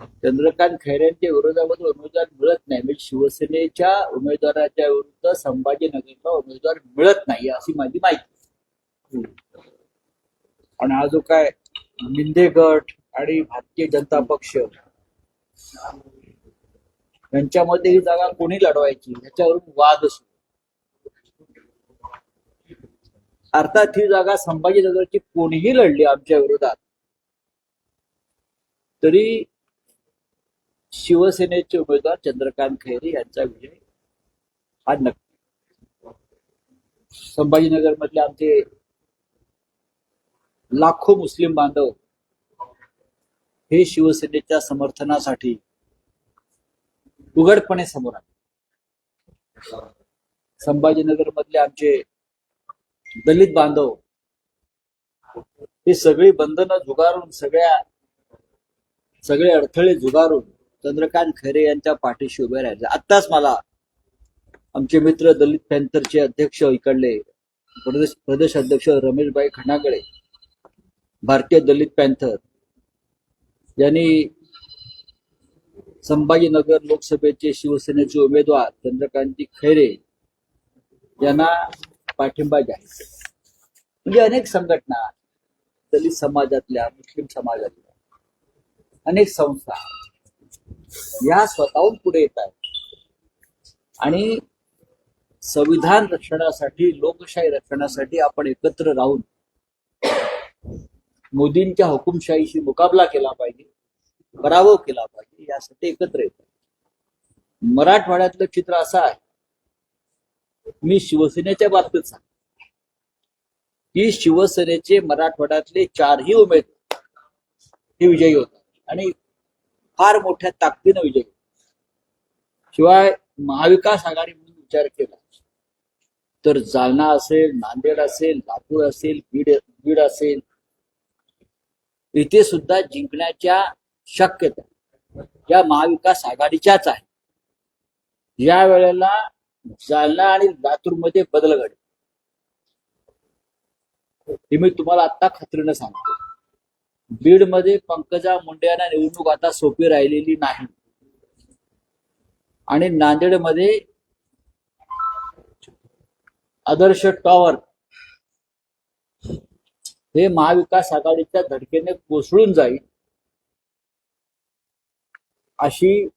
चंद्रकांत खैरेंच्या विरोधामध्ये उमेदवार मिळत नाही. म्हणजे शिवसेनेच्या उमेदवाराच्या विरुद्ध संभाजीनगरला उमेदवार मिळत नाही अशी माझी माहिती. आणि हा जो काय निंदे गट आणि भारतीय जनता पक्ष यांच्यामध्ये ही जागा कोणी लढवायची? ह्याच्यावरून वाद असतो अर्थात ही जागा संभाजीनगरची कोणीही लढली आमच्या विरोधात तरी शिवसेनेचे उमेदवार चंद्रकांत खैरे यांचा विजय हा नक्की. संभाजीनगर मधले आमचे लाखो मुस्लिम बांधव हे शिवसेनेच्या समर्थनासाठी उघडपणे समोर आले. संभाजीनगर मधले आमचे दलित बांधव हे सगळी बंधनं झुगारून सगळ्या सगळे अडथळे झुगारून चंद्रकांत खैरे यांच्या पाठीशी उभे राहिले. आत्ताच मला आमचे मित्र दलित पॅन्थरचे अध्यक्ष इकडले प्रदेश प्रदेश अध्यक्ष रमेशभाई खणागळे भारतीय दलित पॅन्थर यांनी संभाजीनगर लोकसभेचे शिवसेनेचे उमेदवार चंद्रकांत खैरे यांना पाठिंबा जाहीर म्हणजे अनेक संघटना दलित समाजातल्या मुस्लिम समाजातल्या अनेक संस्था या स्वतःहून पुढे येत आहेत. आणि संविधान रक्षणासाठी लोकशाही रक्षणासाठी आपण एकत्र राहून मोदींच्या हुकुमशाहीशी मुकाबला केला पाहिजे पराभव केला पाहिजे यासाठी एकत्र येत मराठवाड्यातलं चित्र असं आहे. मी शिवसेनेच्या बाबतीत सांग की शिवसेनेचे मराठवाड्यातले चारही उमेदवार हे विजयी होतात. आणि फार मोठ्या ताकदीनं विजय शिवाय महाविकास आघाडी म्हणून विचार केला तर जालना असेल नांदेड असेल लातूर असेल बीड बीड असेल इथे सुद्धा जिंकण्याच्या शक्यता या महाविकास आघाडीच्याच आहे या वेळेला जालना आणि लातूरमध्ये बदल घडेल. हे मी तुम्हाला आता खात्रीनं सांगतो. बीडमध्ये पंकजा मुंडे यांना निवडणूक आता सोपी राहिलेली नाही. आणि नांदेडमध्ये आदर्श टॉवर हे महाविकास आघाडीच्या धडकेने कोसळून जाईल अशी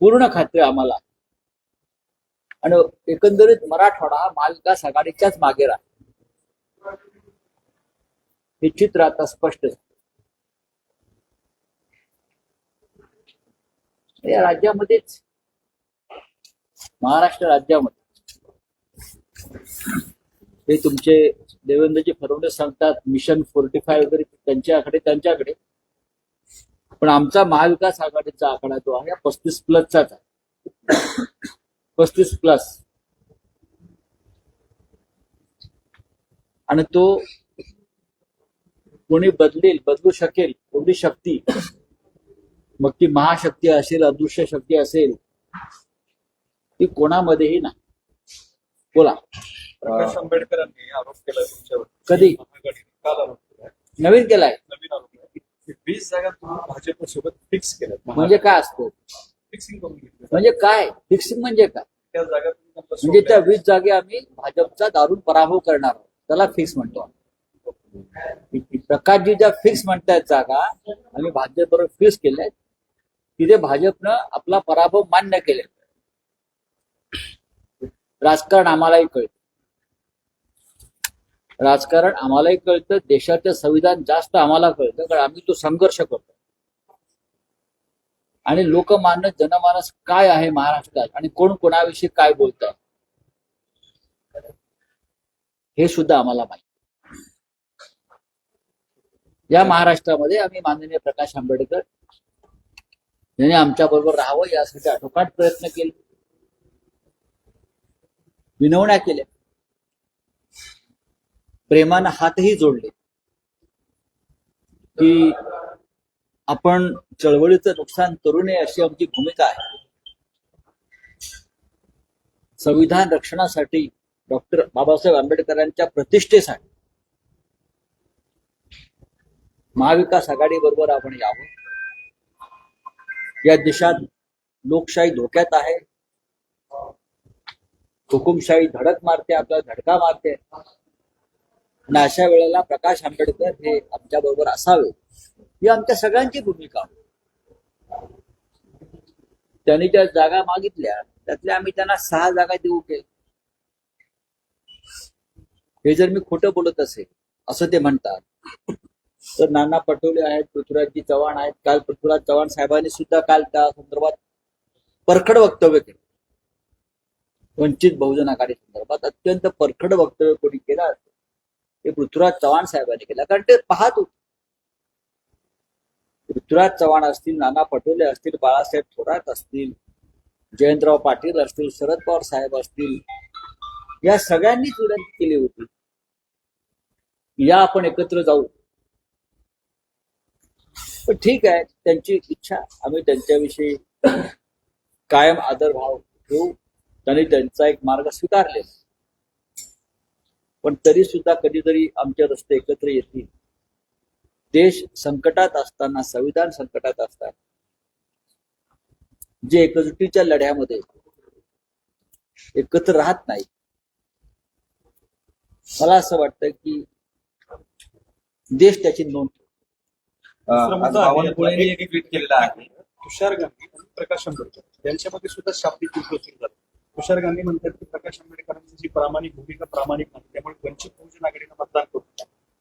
पूर्ण खात्री आम्हाला. आणि एकंदरीत मराठवाडा महाविकास आघाडीच्याच मागे राहील. हे चित्र आता स्पष्ट या राज्यामध्येच महाराष्ट्र राज्यामध्ये हे तुमचे देवेंद्रजी फडणवीस सांगतात मिशन फोर्टी फाय वगैरे त्यांच्याकडे त्यांच्याकडे. पण आमचा महाविकास आघाडीचा आकडा जो आहे पस्तीस प्लसचाच आहे. पस्तीस प्लस. आणि तो कोणी बदलेल बदलू शकेल एवढी शक्ती. मग ती महाशक्ती असेल अदृश्य शक्ती असेल ती कोणामध्येही नाही. बोला. प्रकाश आंबेडकरांनी आरोप केलाय तुमच्यावर. कधी? काल नवीन केलाय? नवीन आरोप वीस जागा तुम्ही भाजप सोबत फिक्स केल्यात म्हणजे काय असतो? फिक्सिंग करून घेतलं. म्हणजे काय? फिक्सिंग म्हणजे काय? त्या जागा म्हणजे त्या. वीस जागे आम्ही भाजपचा दारून पराभव करणार आहोत. त्याला फिक्स म्हणतो आम्ही. प्रकाशजी ज्या फिक्स म्हणतायत जागा. आम्ही भाजप बरोबर फिक्स केल्यात तिथे भाजपनं आपला पराभव मान्य केले राजकारण आम्हालाही कळतं. राजकारण आम्हालाही कळतं. देशाचं संविधान जास्त आम्हाला कळतं. कारण आम्ही तो संघर्ष करतो. आणि लोकमान्य जनमानस काय आहे महाराष्ट्रात? आणि कोण कोणाविषयी काय बोलत? हे सुद्धा आम्हाला माहिती. या महाराष्ट्रामध्ये आम्ही माननीय प्रकाश आंबेडकर यांनी आमच्या बरोबर राहावं यासाठी आटोकाट प्रयत्न केले. विनवण्या केल्या. प्रेमानं हातही जोडले. की आपण चळवळीचं नुकसान करू नये अशी आमची भूमिका आहे. संविधान रक्षणासाठी डॉक्टर बाबासाहेब आंबेडकरांच्या प्रतिष्ठेसाठी महाविकास आघाडी बरोबर आपण यावं. या देशात लोकशाही धोक्यात आहे. हुकुमशाही धडक मारते आपल्याला धडका मारते. आणि अशा वेळेला प्रकाश आंबेडकर हे आमच्या बरोबर असावे. ही आमच्या सगळ्यांची भूमिका. त्यांनी ज्या जागा मागितल्या त्यातल्या आम्ही त्यांना सहा जागा देऊ केल्या हे जर मी खोटं बोलत असेल असं ते म्हणतात. तर नाना पटोले आहेत पृथ्वीराजजी चव्हाण आहेत. काल पृथ्वीराज चव्हाण साहेबांनी सुद्धा काल त्या संदर्भात परखड वक्तव्य केलं. वंचित बहुजन आघाडी संदर्भात अत्यंत परखड वक्तव्य कोणी केलं असेल ते पृथ्वीराज चव्हाण साहेबांनी केलं. कारण ते पाहत होते. पृथ्वीराज चव्हाण असतील नाना पटोले असतील बाळासाहेब थोरात असतील जयंतराव पाटील असतील शरद पवार साहेब असतील या सगळ्यांनीच विनंती केली होती. या आपण एकत्र जाऊ. पण ठीक आहे त्यांची इच्छा. आम्ही त्यांच्याविषयी कायम आदरभाव ठेवू. त्यांनी त्यांचा एक मार्ग स्वीकारले पण तरी सुद्धा कधीतरी आमचे रस्ते एकत्र येतील. देश संकटात असताना संविधान संकटात असताना जे एकजुटीच्या लढ्यामध्ये एकत्र राहत नाही. मला असं वाटतं की देश त्याची नोंद बावनकुळेंनी एक ट्विट केलेलं आहे. तुषार गांधी आणि प्रकाश आंबेडकर. यांच्यामध्ये सुद्धा शाब्दिक युद्ध सुरू झालं. तुषार गांधी म्हणतात की प्रकाश आंबेडकरांची जी प्रामाणिक भूमिका प्रामाणिक नाही त्यामुळे वंचित बहुजन आघाडीनं मतदान करू.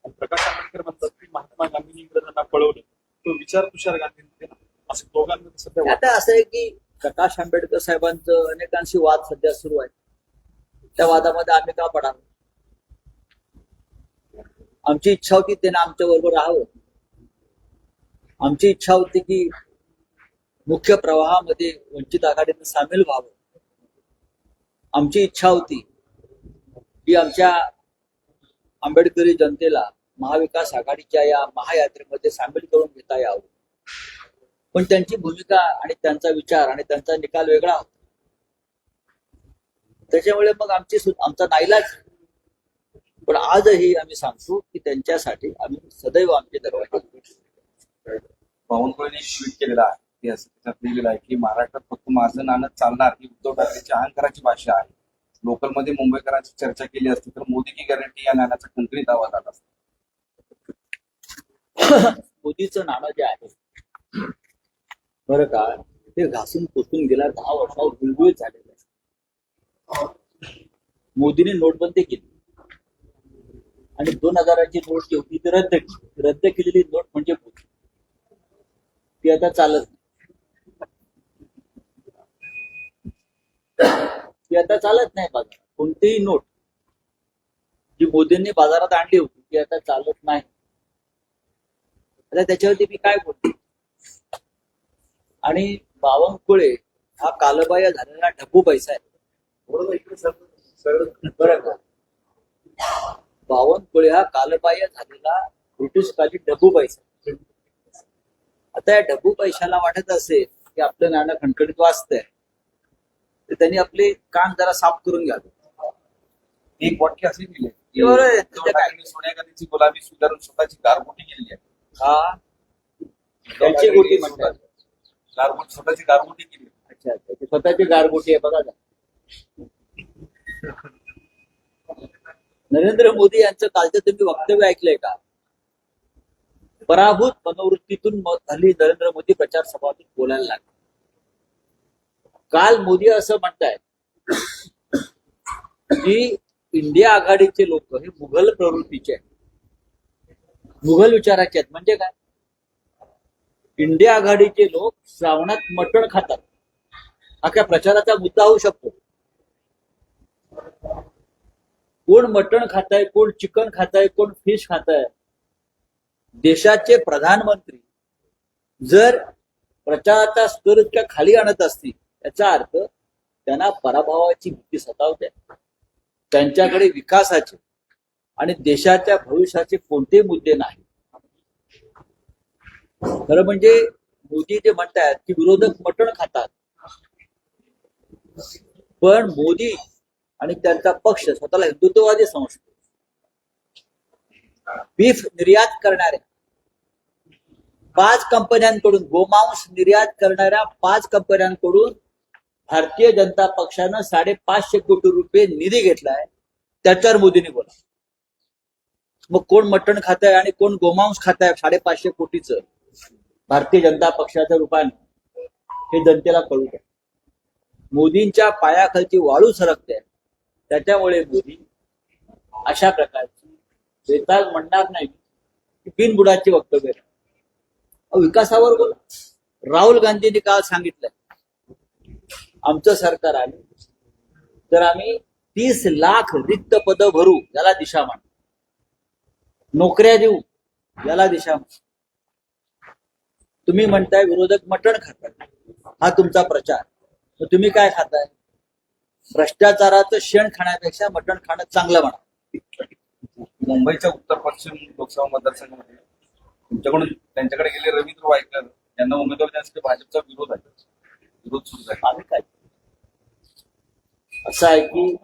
आणि प्रकाश आंबेडकर म्हणतात की महात्मा गांधींनी इंग्रजांना पळवलं. तो विचार तुषार गांधींनी केला असं दोघांमध्ये सध्या आता असं आहे की प्रकाश आंबेडकर साहेबांचं अनेकांशी वाद सध्या सुरू आहे त्या वादामध्ये आम्ही का पडावं आमची इच्छा होती त्यांना आमच्या बरोबर राहावं. आमची इच्छा होती की मुख्य प्रवाहामध्ये वंचित आघाडीनं सामील व्हावं. आमची इच्छा होती की आमच्या आंबेडकरी जनतेला महाविकास आघाडीच्या या महायात्रेमध्ये सामील करून घेता यावं. पण त्यांची भूमिका आणि त्यांचा विचार आणि त्यांचा निकाल वेगळा होता. त्याच्यामुळे मग आमची आमचा नाईलाज. पण आजही आम्ही सांगतो की त्यांच्यासाठी आम्ही सदैव आमचे दरवाजे बावनकुळेने ट्विट आहे. ते असं त्याच्यात लिहिलेलं आहे की महाराष्ट्रात फक्त माझं नाणं चालणार ही उद्धव ठाकरेची अहंकाराची भाषा आहे. लोकलमध्ये मुंबईकरांची चर्चा केली असती तर मोदी की गॅरंटी या नाण्याचा खंडणीत आवाज आला असता? मोदीचं नाणं जे आहे बरं का ते घासून पुसून गेला दहा वर्षावर गुळगुळीत झालेलं आहे. मोदीने नोटबंदी केली. आणि दोन हजाराची नोट जी होती ती रद्द केली. रद्द केलेली नोट म्हणजे ती आता चालत नाही ती आता चालत नाही बाजारात कोणतीही नोट जी मोदींनी बाजारात आणली होती ती आता चालत नाही. आता त्याच्यावरती मी काय बोलतो? आणि बावनकुळे हा कालबाह्य झालेला ढबू पैसा आहे. बरं का बावनकुळे हा कालबाह्य झालेला ब्रिटिशकालीन ढबू पैसा आता या ढबू पैशाला वाटत असेल की आपलं नाणं खणखणीत वाचतंय तर त्यांनी आपले कान जरा साफ करून घ्यावे एक वाक्य असे दिले बरोबर आहे. उद्धव ठाकरेंनी सोनिया गांधीची गुलाबी स्वीकारून स्वतःची गारगोटी केली आहे हा त्यांची गोटी म्हणतात गारगोटी स्वतःची गारगोटी केली. अच्छा अच्छा ती स्वतःची गारगोटी आहे बघा ना. नरेंद्र मोदी यांचं कालचं तुम्ही वक्तव्य ऐकलंय का पराभूत मनोवृत्तीतून हल्ली नरेंद्र मोदी प्रचार सभातून बोलायला लागले. काल मोदी असं म्हणतायत की इंडिया आघाडीचे लोक हे मुघल प्रवृत्तीचे आहेत. मुघल विचाराचे आहेत. म्हणजे काय? इंडिया आघाडीचे लोक श्रावणात मटण खातात. हा काय प्रचाराचा मुद्दा होऊ शकतो. कोण मटण खाताय कोण चिकन खाताय कोण फिश खाताय देशाचे प्रधानमंत्री जर प्रचाराचा स्तर इतक्या खाली आणत असतील याचा अर्थ त्यांना पराभवाची भीती सतावते त्यांच्याकडे विकासाचे आणि देशाच्या भविष्याचे कोणते मुद्दे नाही खरं म्हणजे मोदी जे म्हणतात की विरोधक मटण खातात पण मोदी आणि त्यांचा पक्ष स्वतःला हिंदुत्ववादी समजतो. बीफ निर्यात करणाऱ्या पाच कंपन्यांकडून गोमांस निर्यात करणाऱ्या पाच कंपन्यांकडून भारतीय जनता पक्षानं साडेपाचशे कोटी रुपये निधी घेतलाय. त्याच्यावर मोदींनी बोला. मग कोण मटण खात आहे आणि कोण गोमांस खात आहे साडेपाचशे कोटीचं? भारतीय जनता पक्षाच्या रूपाने. हे जनतेला कळू द्या. मोदींच्या पायाखालची वाळू सरकते. त्याच्यामुळे मोदी अशा प्रकारचे बेताल म्हणणार नाही. की बिनबुडाचे वक्तव्य विकासावर बोला. राहुल गांधींनी काल सांगितलं आमचं सरकार आलं. तर आम्ही तीस लाख रिक्त पद भरू याला दिशा मान नोकऱ्या देऊ याला दिशा मान तुम्ही म्हणताय विरोधक मटण खातात. हा तुमचा प्रचार. तुम्ही काय खाताय? भ्रष्टाचाराचं शेण खाण्यापेक्षा मटण खाणं चांगलं म्हणा. मुंबईच्या उत्तर पश्चिम लोकसभा मतदारसंघामध्ये तुमच्याकडून त्यांच्याकडे गेले रवींद्र वायकर यांना उमेदवार देण्यासाठी भाजपचा विरोध आहे. विरोध सुरू आहे आम्ही काय? असं आहे की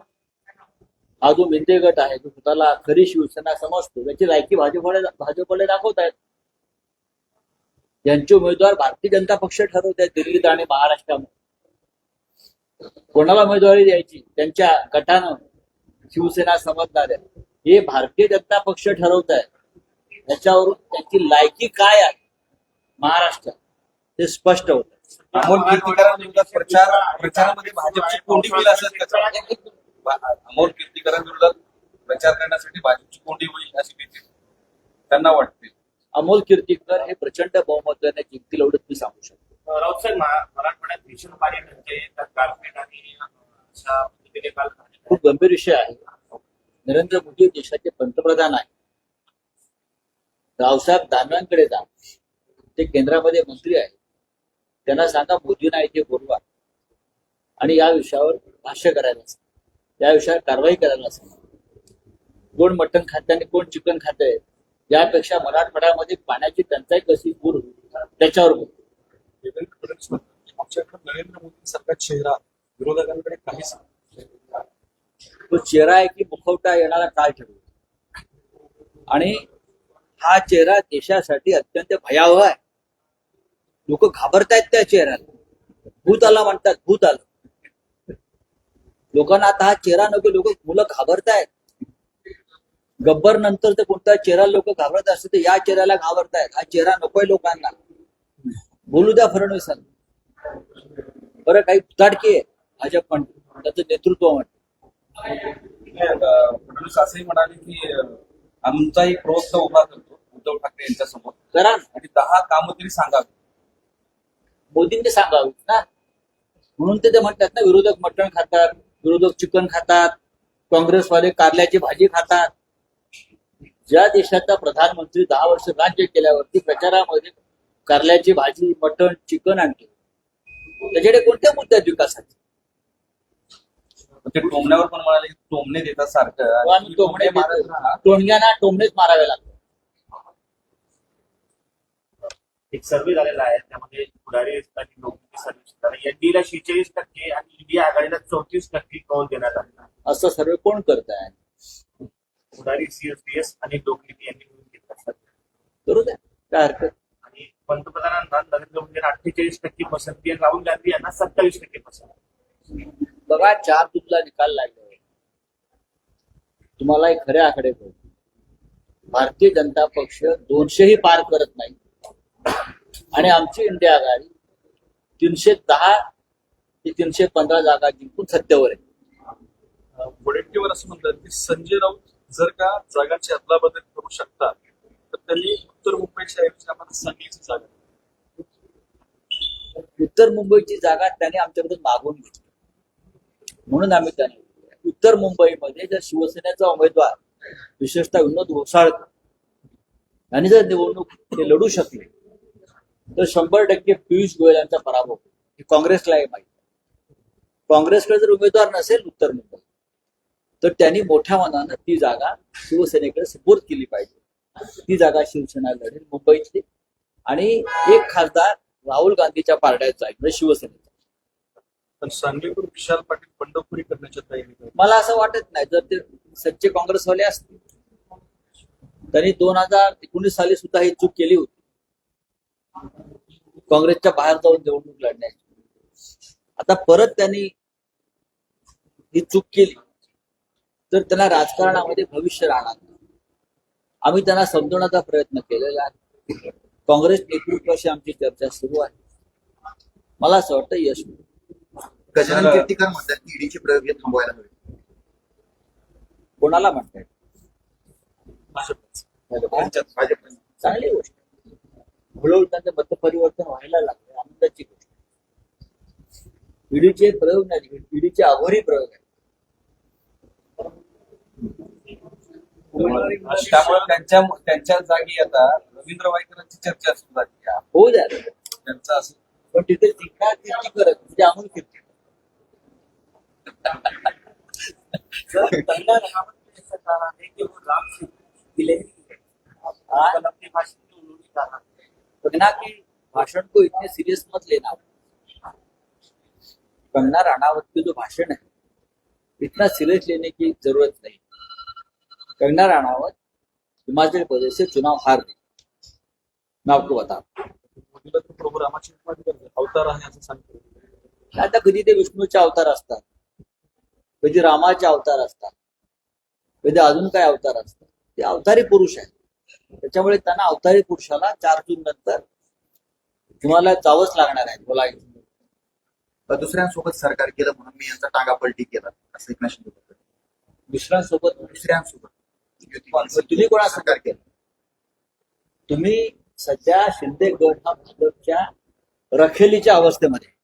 हा जो मेंदे गट आहे तो स्वतःला खरी शिवसेना समजतो त्याची लायकी भाजपकडे भाजपकडे दाखवत आहेत. यांचे उमेदवार भारतीय जनता पक्ष ठरवत आहेत दिल्लीत आणि महाराष्ट्रामध्ये. कोणाला उमेदवारी द्यायची? त्यांच्या गटानं शिवसेना समजणार आहे हे भारतीय जनता पक्ष ठरवत आहे. त्याच्यावरून त्यांची लायकी काय आहे? महाराष्ट्रात ते स्पष्ट होत अमोल कीर्तीकरांविरोधात प्रचार प्रचारामध्ये भाजपची कोंडी होईल असं त्याचं- अमोल कीर्तीकरांविरोधात प्रचार करण्यासाठी भाजपची कोंडी होईल अशी भीती. त्यांना वाटते. अमोल कीर्तीकर हे प्रचंड बहुमताने जिंकतील एवढंच मी सांगू शकतो. राऊत साहेब मा- मराठवाड्यात भीषण पाणी म्हणजे खूप गंभीर विषय आहे. नरेंद्र मोदी देशाचे पंतप्रधान आहे रावसाहेब दानवांकडे जा. ते केंद्रामध्ये मंत्री आहेत. त्यांना सांगा मोदींना इथे बोलवा आणि या विषयावर भाष्य करायला सांगा. या विषयावर कारवाई करायला सांगा. कोण मटण खाते आणि कोण चिकन खाते यापेक्षा मराठवाड्यामध्ये पाण्याची टंचाई कशी दूर त्याच्यावर बोल. देवेंद्र फडणवीस म्हणतात आमच्याकडे चेहरा विरोधकांकडे काहीच नाही. तो चेहरा आहे की मुखवटा येणारा काळ ठरवतो आणि हा चेहरा देशासाठी अत्यंत भयावह आहे. लोक घाबरतायत त्या चेहऱ्याला. भूत आला म्हणतात भूत आलं लोकांना आता हा चेहरा नको लोक मुलं घाबरतायत. गब्बर नंतर तर कोणता चेहरा लोक घाबरत असते तर या चेहऱ्याला घाबरतायत. हा चेहरा नकोय लोकांना. बोलू द्या फडणवीसांना. बरं काही भुताडकी आहे. भाजप पण त्याचं नेतृत्व म्हणतं फडणवीस असंही म्हणाले की आमचा एक प्रवक्ता उभा करतो उद्धव ठाकरे यांच्यासमोर. करा ना. आणि दहा कामं तरी सांगावी. मोदींनी सांगावी ना. म्हणून ते ते म्हणतात ना विरोधक मटण खातात विरोधक चिकन खातात काँग्रेसवाले कारल्याची भाजी खातात. ज्या देशाचा प्रधानमंत्री दहा वर्ष राज्य केल्यावरती प्रचारामध्ये कारल्याची भाजी मटण चिकन आणते. त्याच्याकडे कोणत्या मुद्द्यात विकासाचे ते टोमण्यावर पण म्हणाले की टोमणे देतात सारखं. टोमणे मारत देतो. राहा. टोणग्यांना टोमणेच मारावे लागतात. एक सर्वे झालेला आहे त्यामध्ये पुढारी आणि लोकमुखी सर्व्हिस एनडीला शेहेचाळीस टक्के आणि इंडिया आघाडीला चौतीस टक्के कौल देण्यात आला असं सर्व कोण करत आहे? पुढारी सीएसडीएस आणि लोकनीती यांनी मिळून घेतला करू द्या. काय हरकत? आणि पंतप्रधानांना नरेंद्र मोदींना अठ्ठेचाळीस टक्के पसंती आणि राहुल गांधी यांना सत्तावीस टक्के पसंती बघा चार तुमचा निकाल लागले. तुम्हाला एक खरे आकडे कळतील. भारतीय जनता पक्ष दोनशेही पार करत नाही. आणि आमची इंडिया आघाडी तीनशे दहा ते तीनशे पंधरा जागा जिंकून सत्तेवर आहे. वडेट्टीवार असं म्हणतात की संजय राऊत जर का जागांची अदलाबदल करू शकतात तर त्यांनी उत्तर मुंबईच्या ऐवजी आम्हाला सांगलीची जागा उत्तर मुंबईची जागा त्यांनी आमच्याकडून मागवून घेतली. म्हणून आम्ही त्यांनी उत्तर मुंबईमध्ये जर शिवसेनेचा उमेदवार विशेषतः विनोद घोसाळकर यांनी जर निवडणूक ते लढू शकले तर शंभर टक्के पियुष गोयल यांचा पराभव हे काँग्रेसलाही माहिती काँग्रेसकडे जर उमेदवार नसेल उत्तर मुंबई तर त्यांनी मोठ्या मनानं ती जागा शिवसेनेकडे सुपूर्द केली पाहिजे. ती जागा शिवसेना लढेल मुंबईची आणि एक खासदार राहुल गांधीच्या पार्ट्याचा आहे म्हणजे शिवसेनेचा. पण विशाल पाटील बंडखोरी करण्याच्या तयारी मला असं वाटत नाही जर ते सच्चे काँग्रेसवाले असतील त्यांनी दोन हजार एकोणीस साली सुद्धा ही चूक केली होती. काँग्रेसच्या बाहेर जाऊन निवडणूक लढण्याची. आता परत त्यांनी ही चूक केली तर त्यांना राजकारणामध्ये भविष्य राहणार नाही. आम्ही त्यांना समजवण्याचा प्रयत्न केलेला आहे. काँग्रेस नेतृत्वाशी आमची चर्चा सुरू आहे. मला असं वाटतं यश मिळेल. गजानन कीर्तिकर म्हणतात की ईडीचे प्रयोग हे थांबवायला हवे. कोणाला म्हणताय? चांगली गोष्ट. आहे. हळूहळू त्यांचं मतपरिवर्तन व्हायला लागलं आनंदाची गोष्ट. ईडीचे प्रयोग नाही ईडीचे अघोरी प्रयोग आहे त्यामुळे त्यांच्या त्यांच्या जागी आता रवींद्र वायकरांची चर्चा सुरू झाली. आहे. होऊ द्या. त्यांचं असं पण तिथे जिंकणार कीर्ती करत म्हणजे अमोल कीर्ती. सर पहला रहावत ने ऐसा कहा है कि वो राम से गिलहरी है कल अपने भाषण में उन्होंने कहा कंगना के भाषण को इतने सीरियस मत लेना कंगना राणावत के जो भाषण है इतना सीरियस लेने की जरूरत नहीं कंगना राणावत हिमाचल प्रदेश से चुनाव हार गई मैं आपको बता मोदीला अवतार आहे असं सांगतो आता कधी ते विष्णूचे अवतार असतात. कधी रामाचे अवतार असतात. कधी अजून काय अवतार असतात. ते अवतारी पुरुष आहेत. त्याच्यामुळे त्यांना अवतारी पुरुषाला चार जून नंतर तुम्हाला जावंच लागणार आहे बोलायचं दुसऱ्यांसोबत सरकार केलं म्हणून मी यांचा टांगा पलटी केला असं एकनाथ शिंदे. दुसऱ्यांसोबत? दुसऱ्यांसोबत. तुम्ही कोणासोबत सरकार केलं. तुम्ही सध्या शिंदे गट हा भाजपच्या रखेलीच्या अवस्थेमध्ये.